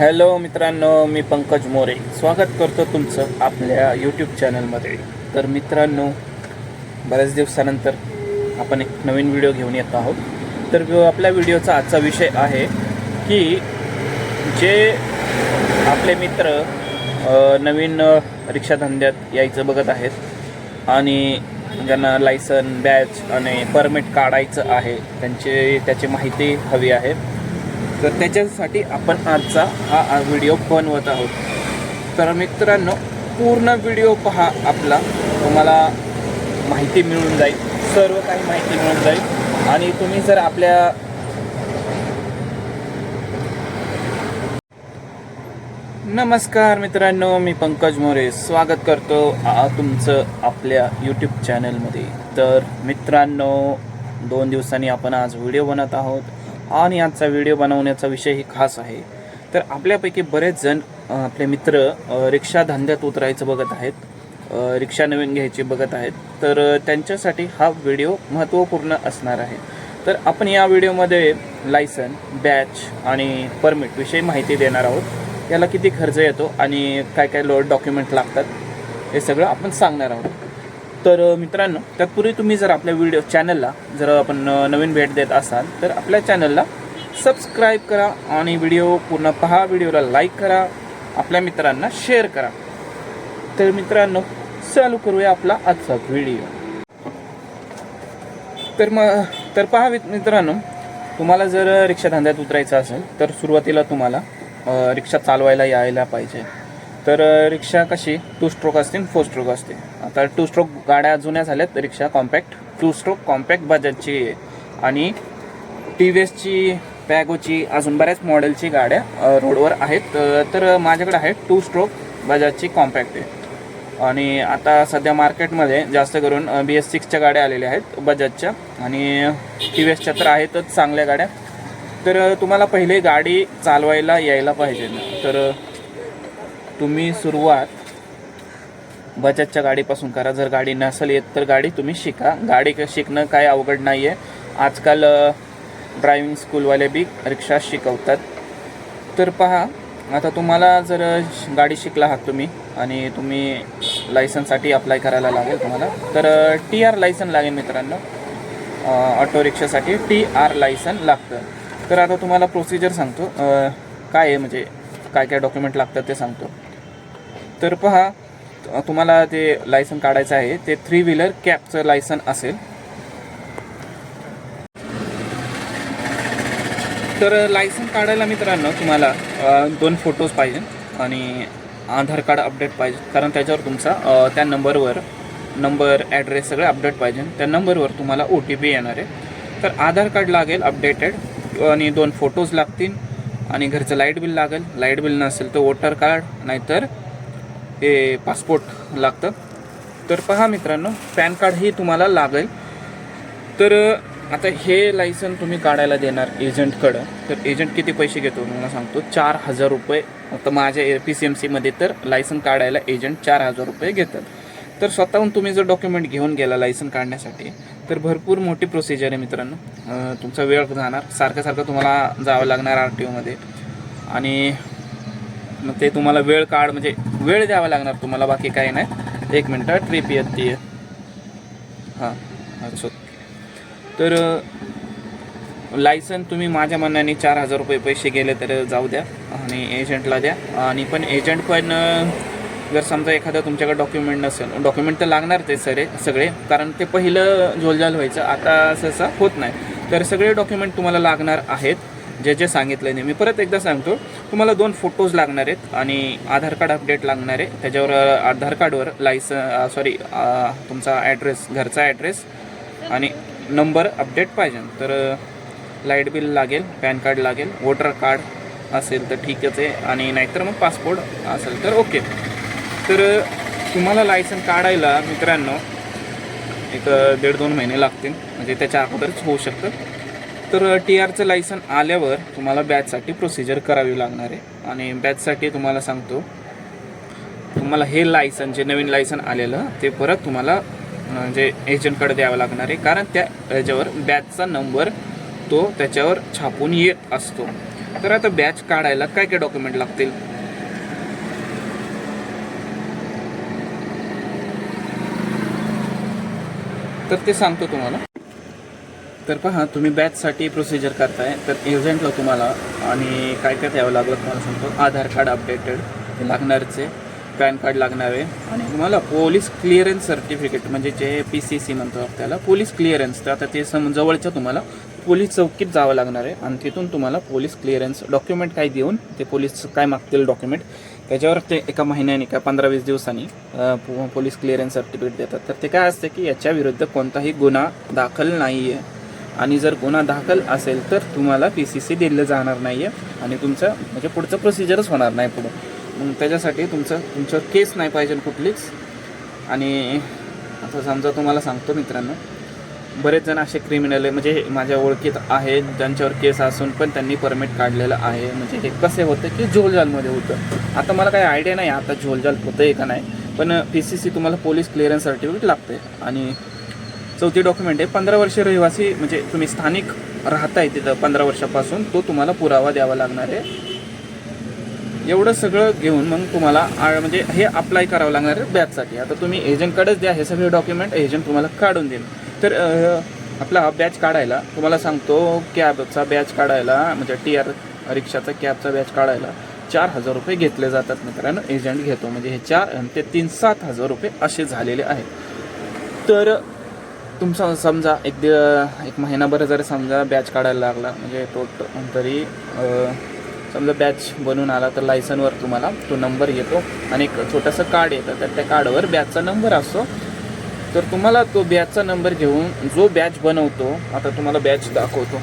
Hello मित्रांनो मी पंकज मोरे. स्वागत करतो तुमचं आपल्या यूट्यूब चॅनलमध्ये तर मित्रांनो बऱ्याच दिवसानंतर आपण एक नवीन व्हिडिओ घेऊन येत आहोत. तर आपल्या व्हिडिओचा आजचा विषय आहे की जे आपले मित्र नवीन रिक्षाधंद्यात यायचं बघत आहेत आणि ज्यांना लायसन बॅच आणि परमिट काढायचं आहे त्यांचे त्याची माहिती हवी आहे. तर त्याच्यासाठी आपण आजचा हा व्हिडिओ बनवत आहोत. तर मित्रांनो पूर्ण व्हिडिओ पहा आपला. तुम्हाला माहिती मिळून जाईल. सर्व काही माहिती मिळून जाईल. आणि तुम्ही जर आपल्या नमस्कार मित्रांनो मी पंकज मोरे. स्वागत करतो तुमचं आपल्या यूट्यूब चॅनलमध्ये तर मित्रांनो दोन दिवसांनी आपण आज व्हिडिओ बनत आहोत. आणि आजचा व्हिडिओ बनवण्याचा विषयही खास आहे. तर आपल्यापैकी बरेच जण आपले मित्र रिक्षा धंद्यात उतरायचं बघत आहेत रिक्षा नवीन घ्यायची बघत आहेत. तर त्यांच्यासाठी हा व्हिडिओ महत्त्वपूर्ण असणार आहे. तर आपण या व्हिडिओमध्ये लायसन बॅच आणि परमिट विषयी माहिती देणार आहोत. याला किती खर्च येतो आणि काय काय लोड डॉक्युमेंट लागतात हे सगळं आपण सांगणार आहोत. तर मित्रांनो तत्पूर्वी तुम्ही जर आपल्या व्हिडिओ चॅनलला जर आपण नवीन भेट देत असाल तर आपल्या चॅनलला सबस्क्राईब करा आणि व्हिडिओ पूर्ण पहा. व्हिडिओला लाईक करा. आपल्या मित्रांना शेअर करा. तर मित्रांनो चालू करूया आपला आजचा व्हिडिओ तर मग तर पहा मित्रांनो तुम्हाला जर रिक्षा धंद्यात उतरायचं असेल तर सुरुवातीला तुम्हाला रिक्षा चालवायला यायला पाहिजे. तर रिक्षा कशी? टू स्ट्रोक असते फोर स्ट्रोक असते आता टू स्ट्रोक गाड्या जुन्या झाल्यात rickshaw compact two stroke compact बजाजची. आहे आणि टी व्ही एसची पॅगोची अजून बऱ्याच मॉडेलची गाड्या रोडवर आहेत. तर माझ्याकडे आहे टू स्ट्रोक बजाजची कॉम्पॅक्ट आहे आणि आता सध्या मार्केटमध्ये जास्त करून बी एस सिक्सच्या गाड्या आलेल्या आहेत बजाजच्या. आणि टी व्ही एसच्या तर आहेतच चांगल्या गाड्या. तर तुम्हाला पहिले गाडी चालवायला यायला पाहिजे. तर तुम्ही सुरुवात बजाजच्या गाडीपासून करा. जर गाडी नसेल येत तर गाडी तुम्ही शिका. गाडी क- शिकणं काय अवघड नाही आहे आजकाल ड्रायव्हिंग स्कूलवाले बी रिक्षा शिकवतात. तर पहा आता तुम्हाला जर गाडी शिकला आहात तुम्ही आणि तुम्ही लायसनसाठी अप्लाय करायला लागेल तुम्हाला तर टी आर लायसन लागेल मित्रांनो. ऑटो रिक्षासाठी टी आर लायसन लागतं. तर आता तुम्हाला प्रोसिजर सांगतो. काय आहे म्हणजे काय काय डॉक्युमेंट लागतात ते सांगतो. तर पहा तुम्हाला ते लायसन काढायचं आहे ते थ्री व्हीलर कॅबचं लायसन असेल. तर लायसन काढायला मित्रांनो तुम्हाला दोन फोटोज पाहिजे आणि आधार कार्ड अपडेट पाहिजे कारण त्याच्यावर तुमचा त्या नंबरवर नंबर ॲड्रेस सगळे अपडेट पाहिजे त्या नंबरवर तुम्हाला ओ टी पी येणार आहे. तर आधार कार्ड लागेल अपडेटेड आणि दोन फोटोज लागतील आणि घरचं लाइट बिल लागेल. लाइट बिल नसेल तर वोटर कार्ड नाहीतर हे पासपोर्ट लागतं. तर पहा मित्रांनो पॅन कार्डही तुम्हाला लागेल. तर आता हे लायसन तुम्ही काढायला देणार एजंटकडं तर एजंट किती पैसे घेतो तुम्हाला सांगतो. चार हजार रुपये. आता माझ्या ए पी सी एम सीमध्ये तर लायसन काढायला एजंट चार हजार रुपये घेतात. तर स्वतःहून तुम्ही जर डॉक्युमेंट घेऊन गेला लायसन काढण्यासाठी तर भरपूर मोठी प्रोसिजर आहे मित्रांनो. तुमचा वेळ जाणार. सारखं सारखं तुम्हाला जावं लागणार आर टी ओमध्ये आणि मग ते तुम्हाला वेळ काढ म्हणजे वेळ द्यावा लागणार तुम्हाला बाकी काही नाही. एक मिनटं ट्रिप येते. हां अच्छा. तर लायसन तुम्ही माझ्या म्हणण्याने चार हजार रुपये पैसे गेले तर जाऊ द्या आणि एजंटला द्या. आणि पण एजंट पण जर समजा एखादं तुमच्याकडे डॉक्युमेंट नसेल डॉक्युमेंट तर लागणार ते सरे सगळे कारण ते पहिलं झोलझाल व्हायचं आता सहसा होत नाही. तर सगळे डॉक्युमेंट तुम्हाला लागणार आहेत जे जे सांगितलं नाही मी परत एकदा सांगतो तुम्हाला दोन फोटोज लागणार आहेत आणि आधार कार्ड अपडेट लागणार आहे. त्याच्यावर आधार कार्डवर लायसन सॉरी तुमचा ॲड्रेस घरचा ॲड्रेस आणि नंबर अपडेट पाहिजे. तर लाइट बिल लागेल पॅन कार्ड लागेल वोटर कार्ड असेल तर ठीकच आहे आणि नाहीतर मग पासपोर्ट असेल तर ओके तर तुम्हाला लायसन काढायला मित्रांनो एक दीड दोन महिने लागतील. म्हणजे त्याच्या अगोदरच होऊ शकतं. तर टी आरचं लायसन आल्यावर तुम्हाला बॅचसाठी प्रोसिजर करावी लागणार आहे. आणि बॅचसाठी तुम्हाला सांगतो तुम्हाला हे लायसन जे नवीन लायसन आलेलं ते परत तुम्हाला म्हणजे एजंटकडे द्यावं लागणार आहे. कारण त्या ह्याच्यावर बॅचचा नंबर तो त्याच्यावर छापून येत असतो. तर आता बॅच काढायला काय काय डॉक्युमेंट लागतील? तर ते सांगतो तुम्हाला. तर पहा तुम्ही बॅचसाठी प्रोसिजर करताय. तर एजंटला तुम्हाला आणि काय काय द्यावं लागलं तुम्हाला सांगतो. आधार कार्ड अपडेटेड हे पॅन कार्ड लागणार आहे. आणि तुम्हाला पोलीस क्लिअरन्स सर्टिफिकेट म्हणजे जे पी सी सी म्हणतो आपल्याला त्याला पोलीस क्लिअरन्स तर आता ते सम जवळच्या तुम्हाला पोलीस चौकीत जावं लागणार आहे आणि तिथून तुम्हाला पोलीस क्लिअरन्स डॉक्युमेंट काय देऊन ते पोलीस काय मागतील डॉक्युमेंट त्याच्यावर ते एका महिन्याने का पंधरा वीस दिवसांनी पोलीस क्लिअरन्स सर्टिफिकेट देतात. तर ते काय असतं की याच्या विरुद्ध कोणताही गुन्हा दाखल नाही आहे आणि जर गुन्हा दाखल असेल तर तुम्हाला पी सी सी दिलं जाणार नाही आहे आणि तुमचं म्हणजे पुढचं प्रोसिजरच होणार नाही पुढं. मग त्याच्यासाठी तुमचं तुमच्यावर केस नाही पाहिजे कुठलीच. आणि आता समजा तुम्हाला सांगतो मित्रांनो बरेच जण असे क्रिमिनल आहे म्हणजे माझ्या ओळखीत आहेत ज्यांच्यावर केस असून पण त्यांनी परमिट काढलेलं आहे. म्हणजे हे कसे होतं की झोलजालमध्ये होतं. आता मला काही आयडिया नाही आता झोलजाल होतं आहे का नाही. पण पी सी सी तुम्हाला पोलीस क्लिअरन्स सर्टिफिकेट लागते आणि चौथी डॉक्युमेंट आहे. पंधरा वर्ष रहिवासी म्हणजे तुम्ही स्थानिक राहताय तिथं पंधरा वर्षापासून तो तुम्हाला पुरावा द्यावा लागणार आहे. एवढं सगळं घेऊन मग तुम्हाला आ- म्हणजे हे अप्लाय करावं लागणार आहे बॅचसाठी आता तुम्ही एजंटकडेच द्या हे सगळे डॉक्युमेंट एजंट तुम्हाला काढून देईल. तर आपला हा बॅच काढायला तुम्हाला सांगतो कॅबचा बॅच काढायला म्हणजे टी आर रिक्षाचा कॅबचा बॅच काढायला चार हजार रुपये घेतले जातात मित्रांनो एजंट घेतो. म्हणजे हे चार ते तीन सात हजार रुपये असे झालेले आहेत. तर तुमचा समजा एक दि एक महिनाभर जर समजा बॅच काढायला लागला म्हणजे तो तरी समजा बॅच बनवून आला तर लायसनवर तुम्हाला तो नंबर येतो. आणि एक छोटंसं कार्ड येतं तर त्या कार्डवर बॅचचा नंबर असतो. तर तुम्हाला तो बॅचचा नंबर घेऊन जो बॅच बनवतो आता तुम्हाला बॅच दाखवतो.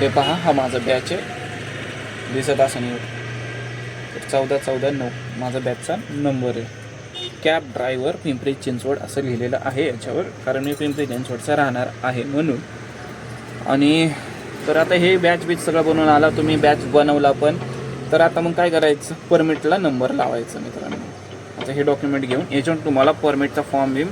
हे पहा हा माझा बॅच आहे. दिसत असं नाही तर चौदा चौदा नऊ माझा बॅचचा नंबर आहे. कॅब ड्रायव्हर पिंपरी चिंचवड असं लिहिलेलं आहे याच्यावर. कारण मी पिंपरी चिंचवडचा राहणार आहे म्हणून. आणि तर आता हे बॅच बीच सगळं बनवून आला तुम्ही बॅच बनवला पण. तर आता मग काय करायचं? परमिटला नंबर लावायचं मित्रांनो. आता हे डॉक्युमेंट घेऊन एजंट तुम्हाला परमिटचा फॉर्म बिम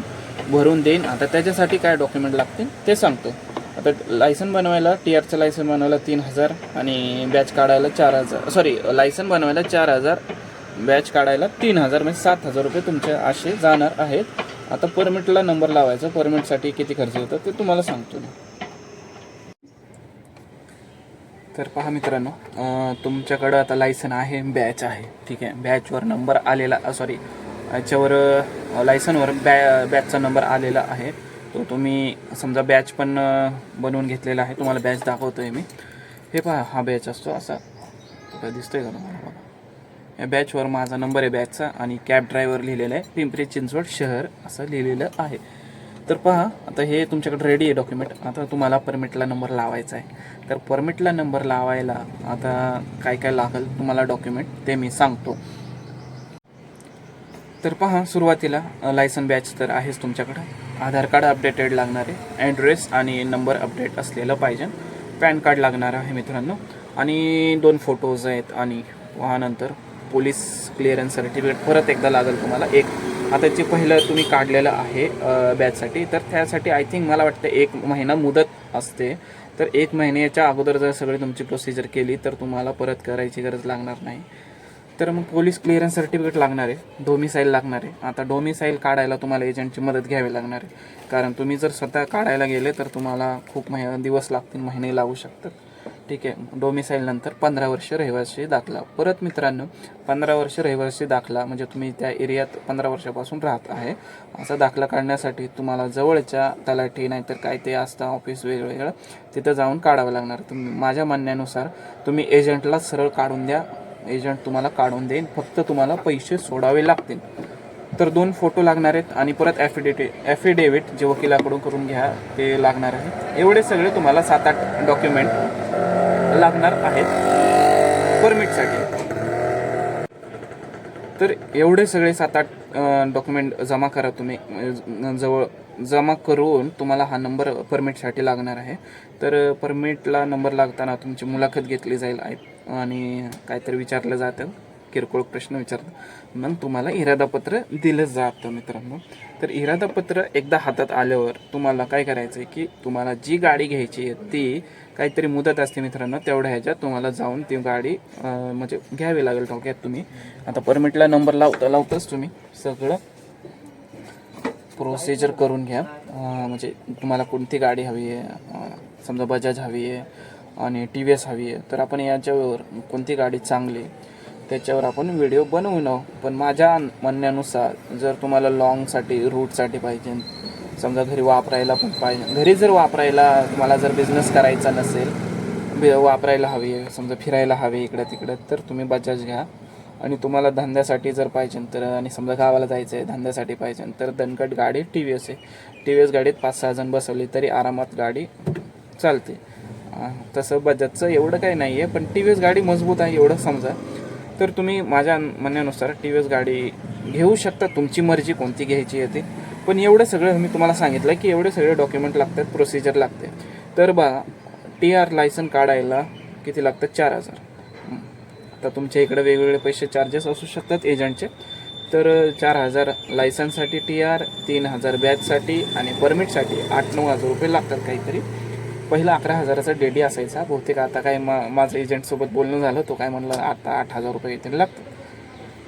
भरून देईन. आता त्याच्यासाठी काय डॉक्युमेंट लागतील ते सांगतो. आता लायसन बनवायला टी आरचं लायसन बनवायला तीन हजार आणि बॅच काढायला चार हजार. सॉरी लायसन बनवायला चार हजार. बॅच काढायला तीन हजार म्हणजे सात हजार रुपये तुमचे असे जाणार आहेत. आता परमिटला नंबर लावायचा परमिटसाठी किती खर्च येतो ते तुम्हाला सांगतो मी. तर पहा मित्रांनो तुमच्याकडं आता लायसन आहे बॅच आहे ठीक आहे. बॅचवर नंबर आलेला सॉरी याच्यावर लायसनवर बॅ बॅचचा नंबर आलेला आहे. तो तुम्ही समजा बॅच पण बनवून घेतलेला आहे तुम्हाला बॅच दाखवतो आहे मी. हे पहा हा बॅच असतो असा. दिसतोय का तुम्हाला? या बॅचवर माझा नंबर आहे बॅचचा आणि कॅब ड्रायव्हर लिहिलेला आहे. पिंपरी चिंचवड शहर असं लिहिलेलं आहे. तर पहा आता हे तुमच्याकडे रेडी आहे डॉक्युमेंट आता तुम्हाला परमिटला नंबर लावायचा आहे. तर परमिटला नंबर लावायला आता काय काय लागेल तुम्हाला डॉक्युमेंट ते मी सांगतो. तर पहा सुरुवातीला लायसन बॅच तर आहेच तुमच्याकडं. आधार कार्ड अपडेटेड लागणार आहे. ॲड्रेस आणि नंबर अपडेट असलेलं पाहिजे. पॅन कार्ड लागणार आहे मित्रांनो. आणि दोन फोटोज आहेत आणि नंतर पोलीस क्लिअरन्स सर्टिफिकेट परत एकदा लागेल तुम्हाला. एक आता जे पहिलं तुम्ही काढलेलं आहे बॅचसाठी तर त्यासाठी आय थिंक मला वाटतं एक महिना मुदत असते. तर एक महिन्याच्या अगोदर जर सगळी तुमची प्रोसिजर केली तर तुम्हाला परत करायची गरज लागणार नाही. तर मग पोलीस क्लिअरन्स सर्टिफिकेट लागणार आहे डोमिसाईल लागणार आहे. आता डोमिसाईल काढायला तुम्हाला एजंटची मदत घ्यावी लागणार आहे. कारण तुम्ही जर स्वतः काढायला गेले तर तुम्हाला खूप मह दिवस लागतील महिने लागू शकतात. ठीक आहे. डोमिसाईल नंतर पंधरा वर्ष रहिवासी दाखला. परत मित्रांनो पंधरा वर्ष रहिवासी दाखला म्हणजे तुम्ही त्या एरियात पंधरा वर्षापासून राहत आहे. असा दाखला काढण्यासाठी तुम्हाला जवळच्या तलाठी नाहीतर काय ते असतं ऑफिस वेगवेगळं तिथं जाऊन काढावं लागणार. तुम्ही माझ्या म्हणण्यानुसार तुम्ही एजंटला सरळ काढून द्या. एजंट तुम्हाला काढून देईन. फक्त तुम्हाला पैसे सोडावे लागतील. तर दोन फोटो लागणार आहेत आणि परत ॲफिडेटे ॲफिडेविट जे वकिलाकडून करून घ्या ते लागणार आहे एवढे सगळे तुम्हाला सात आठ डॉक्युमेंट लागणार आहेत परमिटसाठी. तर एवढे सगळे सात आठ डॉक्युमेंट जमा करा तुम्ही. जवळ जमा करून तुम्हाला हा नंबर परमिटसाठी लागणार आहे. तर परमिटला नंबर लागताना तुमची मुलाखत घेतली जाईल आणि काहीतरी विचारलं जातं किरकोळ प्रश्न विचारतात. मग तुम्हाला इरादापत्र दिलं जातं मित्रांनो. तर इरादापत्र एकदा हातात आल्यावर तुम्हाला काय करायचं आहे की तुम्हाला जी गाडी घ्यायची आहे ती काहीतरी मुदत असते मित्रांनो तेवढ्या ह्याच्यात तुम्हाला जाऊन ती गाडी म्हणजे घ्यावी लागेल ठोक्यात तुम्ही. आता परमिटला नंबर लावता लावताच तुम्ही सगळं. प्रोसिजर करून घ्या. म्हणजे तुम्हाला कोणती गाडी हवी आहे समजा बजाज हवी आहे आणि टी व्ही एस हवी आहे तर आपण याच्यावर कोणती गाडी चांगली त्याच्यावर आपण व्हिडिओ बनवू ना पण माझ्या म्हणण्यानुसार जर तुम्हाला लॉंगसाठी रूटसाठी पाहिजे समजा घरी वापरायला पण पाहिजे. घरी जर वापरायला तुम्हाला जर बिझनेस करायचा नसेल वापरायला हवी आहे समजा फिरायला हवी इकडं तिकडं तर तुम्ही बजाज घ्या. आणि तुम्हाला धंद्यासाठी जर पाहिजे तर आणि समजा गावाला जायचं आहे धंद्यासाठी पाहिजे तर दणकट गाडी टी व्ही एस आहे. टी व्ही एस गाडीत पाच सहा जण बसवली तरी आरामात गाडी चालते. तसं बजाजचं एवढं काही नाही आहे पण टी व्ही एस गाडी मजबूत आहे एवढं समजा. तर तुम्ही माझ्या म्हणण्यानुसार टी व्ही एस गाडी घेऊ शकता तुमची मर्जी कोणती घ्यायची आहे ती. पण एवढं सगळं मी तुम्हाला सांगितलं की एवढे सगळे डॉक्युमेंट लागतात प्रोसिजर लागते. तर बघा टी आर लायसन काढायला किती लागतात? चार हजार. आता तुमच्या इकडे वेगवेगळे पैसे चार्जेस असू शकतात एजंटचे तर चार हजार लायसन्ससाठी टी आर तीन हजार बॅचसाठी आणि परमिटसाठी आठ नऊ हजार रुपये लागतात काहीतरी. पहिला अकरा हजाराचा डेडी असायचा. बहुतेक आता काय मा माझं एजंटसोबत बोलणं झालं तो काय म्हणलं आता आठ हजार रुपये येतील लागतात.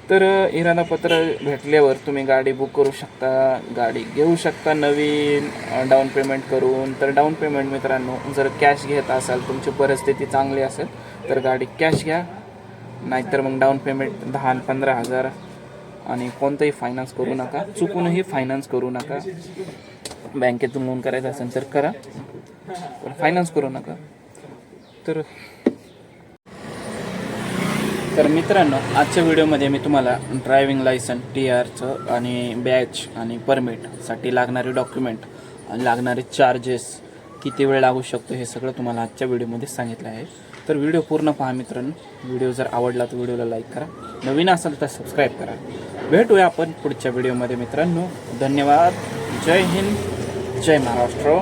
तर इरादापत्र भेटल्यावर तुम्ही गाडी बुक करू शकता गाडी घेऊ शकता नवीन डाऊन पेमेंट करून. तर डाऊन पेमेंट मित्रांनो जर कॅश घेत असाल तुमची परिस्थिती चांगली असेल तर गाडी कॅश घ्या. नाहीतर मग डाऊन पेमेंट दहा पंधरा हजार. आणि कोणतंही फायनान्स करू नका. चुकूनही फायनान्स करू नका. बँकेतून लोन करायचं असेल तर करा. पण फायनान्स करू नका. तर तर मित्रांनो आजच्या व्हिडिओमध्ये मी तुम्हाला ड्रायव्हिंग लायसन टी आरचं आणि बॅच आणि परमिटसाठी लागणारे डॉक्युमेंट आणि लागणारे चार्जेस किती वेळ लागू शकतो हे सगळं तुम्हाला आजच्या व्हिडिओमध्ये सांगितलं आहे. तर व्हिडिओ पूर्ण पहा मित्रांनो. व्हिडिओ जर आवडला तर व्हिडिओला लाईक करा. नवीन असेल तर सबस्क्राईब करा. भेटूया आपण पुढच्या व्हिडिओमध्ये मित्रांनो. धन्यवाद. जय हिंद. जय महाराष्ट्र.